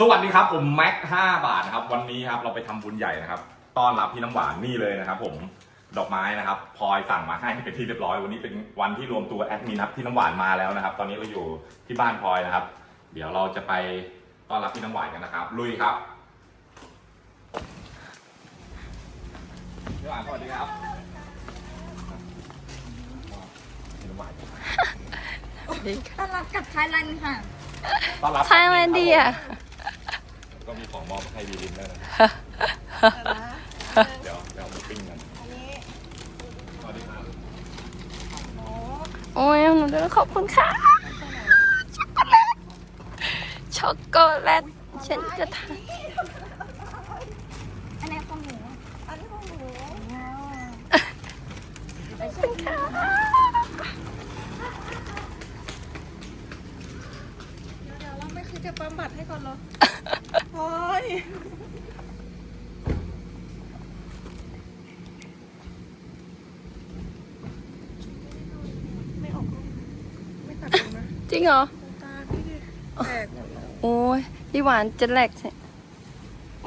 สวัสดีครับผมแม็ก5บาทนะครับวันนี้ครับเราไปทำบุญใหญ่นะครับต้อนรับพี่น้ำหวานนี่เลยนะครับ ผมดอกไม้นะครับพลอยสั่งมาให้เป็นที่เรียบร้อย วันนี้เป็นวันที่รวมตัวแอดมินครับพี่น้ำหวานมาแล้วนะครับ ตอนนี้เราอยู่ที่บ้านพลอยนะครับ เดี๋ยวเราจะไปต้อนรับพี่น้ำหวานกันนะครับ ลุยครับพี่หวานสวัสดีครับพี่น้ำหวานดีค่ะต้อนรับกับไทยแลนด์ค่ะต้อนรับไทยแลนด์ดีอะ ก็มีของมอบให้ดีดินด้วยนะเดี๋ยวเดี๋ยวมาปิ้งกันอันนี้สวัสดีครับโอ้โอ้ยหนูด้วยขอบคุณค่ะ ช็อกโกแลตช็อกโกแลตฉันจะทานอันนี้ของหนูอันนี้ของหนูว้าว ไปฉันค่ะ เดี๋ยวเราไม่คิดจะปั๊มบัตรให้ก่อนเหรอโอ้ยไม่ออกกล้องไม่ตัดเลยนะจริงเหรอ ตาพี่ดิแตกหมดแล้วโอ้ยพี่หวานจะแหลกใช่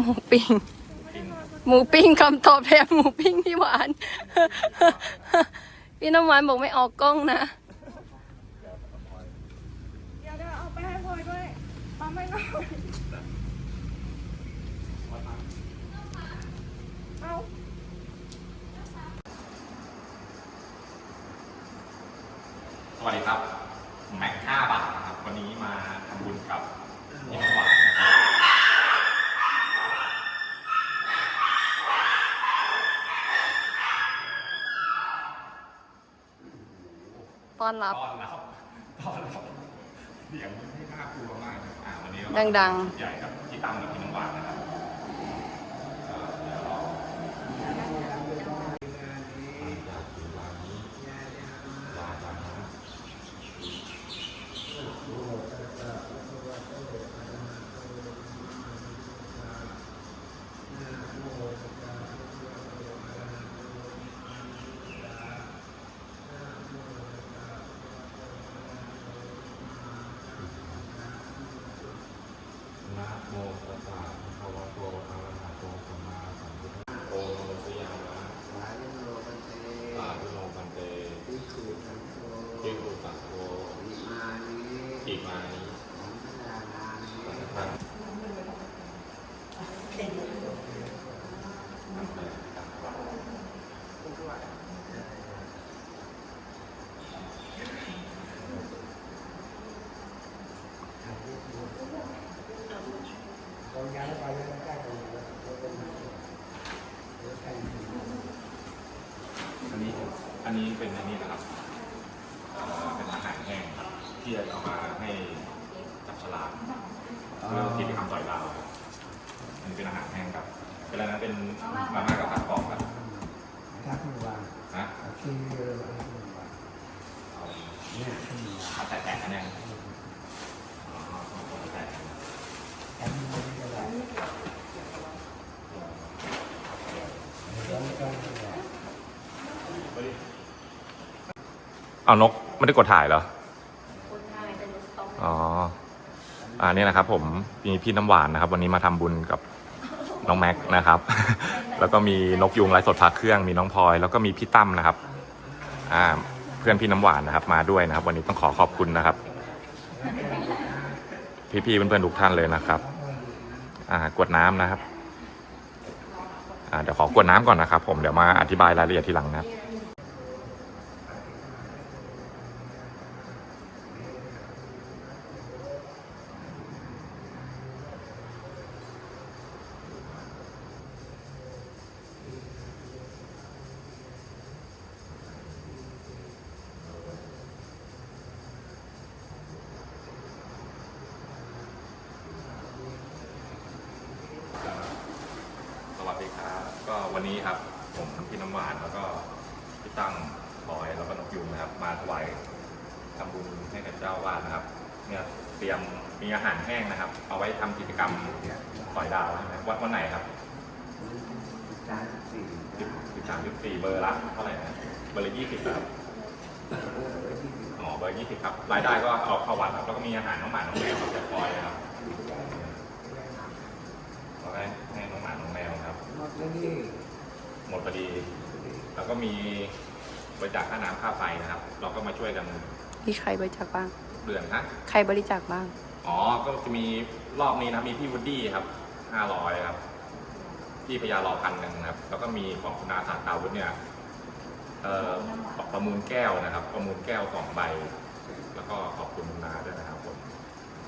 หมูปิ้ง ไม่ได้นอนหมูปิ้งคำตอบแทนหมูปิ้งพี่หวาน พี่น้ำหวานบอกไม่ออกกล้องนะ เดี๋ยวเดี๋ยวเอาไปให้พลอยด้วย ปั๊มไม่น้อยเอาสวัสดีครับแม็ก5บาทนะครับ วันนี้มาทำบุญกับพี่น้ำหวานนะครับต้อนรับต้อนรับต้อนรับ เสียงไม่น่ากลัวมากนะอ่าวันนี้เราดังใหญ่กับพี่ตั้มกับพี่น้ำหวานนะครับ สะภะคะวะโตอะระหะโตสัมมาสัมพุทธัสสะโอโนสยามะสาธุโลกันเตสาธุโนพันเตวิสุทันโตภิกขุสังโฆวิมานิอิมานิ สังฆนานานิ สังฆังอันนี้อัน นี้เป็นอันนี้นะครับเอ่อเป็นอาหารแห้งครับที่จะเอามาให้จับฉลากเรื่องกิจกรรมต่อยดาวครับอันนี้เป็นอาหารแห้งครับเป็นอะไรนะเป็นมาม่ากับผัดกรอบครับทักมือวางนะที่เรือทักมือวางเอาเนี่ยขึ้นมาเอาแตะๆกันเนี่ยอ๋อเอาแตะๆกัน แอมมือก็ได้แล้วก็ได้ เอานกไม่ได้กดถ่ายเหรออ๋ออันนี้นะครับ ผมมีพี่น้ำหวานนะครับ วันนี้มาทำบุญกับน้องแม็กนะครับ แล้วก็มีนกยุงไร้สดพาเครื่องมีน้องพลอย แล้วก็มีพี่ตั้มนะครับอ่าเพื่อนพี่น้ำหวานนะครับ มาด้วยนะครับ วันนี้ต้องขอขอบคุณนะครับ พี่ๆเพื่อนๆทุกท่านเลยนะครับ อ่ากวดน้ำนะครับ อ่าเดี๋ยวขอกวดน้ำก่อนนะครับ ผมเดี๋ยวมาอธิบายรายละเอียดทีหลังนะครับส วันนี้ครับ ผมพี่น้ำหวานแล้วก็พี่ตั้งบอยแล้วก็นกยุงนะครับ มาถวายทำบุญให้กับเจ้าวาดนะครับเนี่ยเตรียมมีอาหารแห้งนะครับ เอาไว้ทำกิจกรรมสอยดาวใช่ไหมวัดวันไหนครับสามสิบสี่สิบสามสิบสี่เบอร์ละเท่าไหร่นะเบอร์ละยี่สิบครับอ๋อเบอร์ยี่สิบครับรายได้ก็เอาเข้าวัดครับแล้วก็มีอาหารน้องหมาน้องแมวครับคอยนะครับเอาไว้ให้น้องหมาน้องแมวครับ ด้ก็มีบริจาคค่าน้ำค่าไฟนะครับ เราก็มาช่วยกันมีใครบริจาคบ้าง เดือนฮะใครบริจาคบ้าง อ๋อก็จะมีรอบนี้นะมีพี่วูดดี้ครับห้าร้อยครับพี่พยารอพันหนึ่งนะครับ แล้วก็มีของคุณอาสาตาวุฒิเนี่ยเอ่อประมูลแก้วนะครับ ประมูลแก้วสองใบ แล้วก็ขอบคุณคุณนาด้วยนะครับผม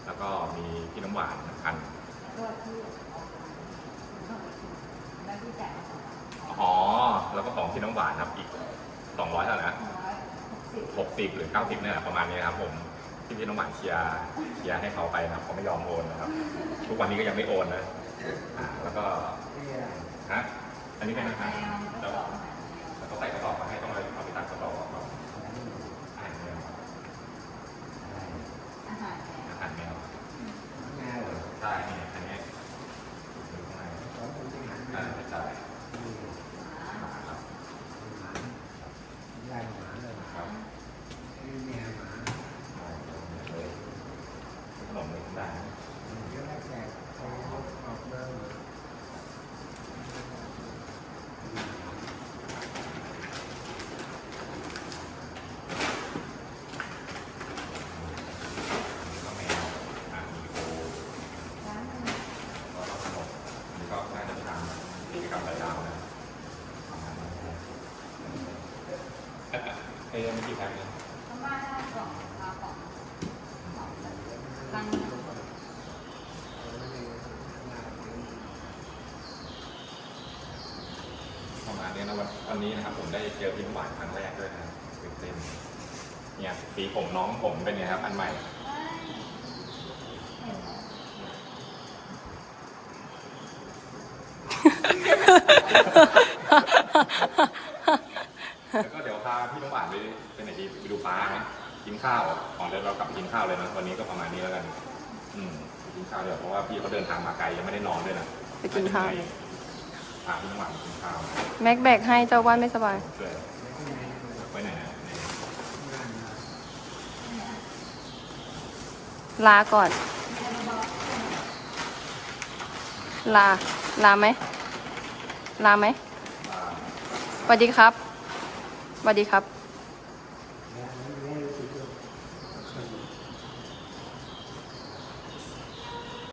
แล้วก็มีพี่น้ำหวานพันอ๋อ แล้วก็ของพี่น้ำหวานครับอีกสองร้อยเท่าไหร่นะหกสิบหรือเก้าสิบเนี่ยแหละประมาณนี้ครับผมที่พี่น้ำหวานเคลียร์เคลียร์ให้เขาไปนะครับเขาไม่ยอมโอนนะครับ ทุกวันนี้ก็ยังไม่โอนนะอ่าแล้วก็นี่อะไรฮะอันนี้เป็นอาหารแล้วแล้วก็ใส่กระสอบมาให้ต้องเลยเอาไปตัดกระสอบออกก่อนอาหารแมวอาหารแมว แม่เหรอ ใช่นี่อันนี้อยู่ข้างใน เขาเป็นทหาร อ่าใช่ นี่ ครับ หมาใหญ่หมาเลย ครับ นี่แม่หมา เลยขนมเลยได้ เดี๋ยวแรกแจกเอาออกเบอร์ ก็แมวอ่ามีโคแล้วก็ขนมอันนี้ก็น่าจะทำ กิจกรรมรายดาวนะประมาณนั้นครับเอ้ยไม่กี่แพ็คเนี่ยประมาณนี้นะวันวันนี้นะครับ ผมได้เจอพี่หวานครั้งแรกด้วยนะครับตื่นเต้นเนี่ยสีผมน้องผมเป็นไงครับ อันใหม่ แล้วก็เดี๋ยวพาพี่น้ำหวานไปไปไหนดีไปดูปลาไหมกินข้าวก่อนเดี๋ยวเรากลับกินข้าวเลยนะวันนี้ก็ประมาณนี้แล้วกัน อืมไปกินข้าวเดี๋ยวเพราะว่าพี่เขาเดินทางมาไกลยังไม่ได้นอนด้วยนะไปกินข้าวพาพี่น้ำหวานไปกินข้าวแม็กแบกให้เจ้าว่านไม่สบายด้วยไปไหนนะลาก่อน ลา ลาไหม ลาไหมสวัสดีครับสวัสดีครับ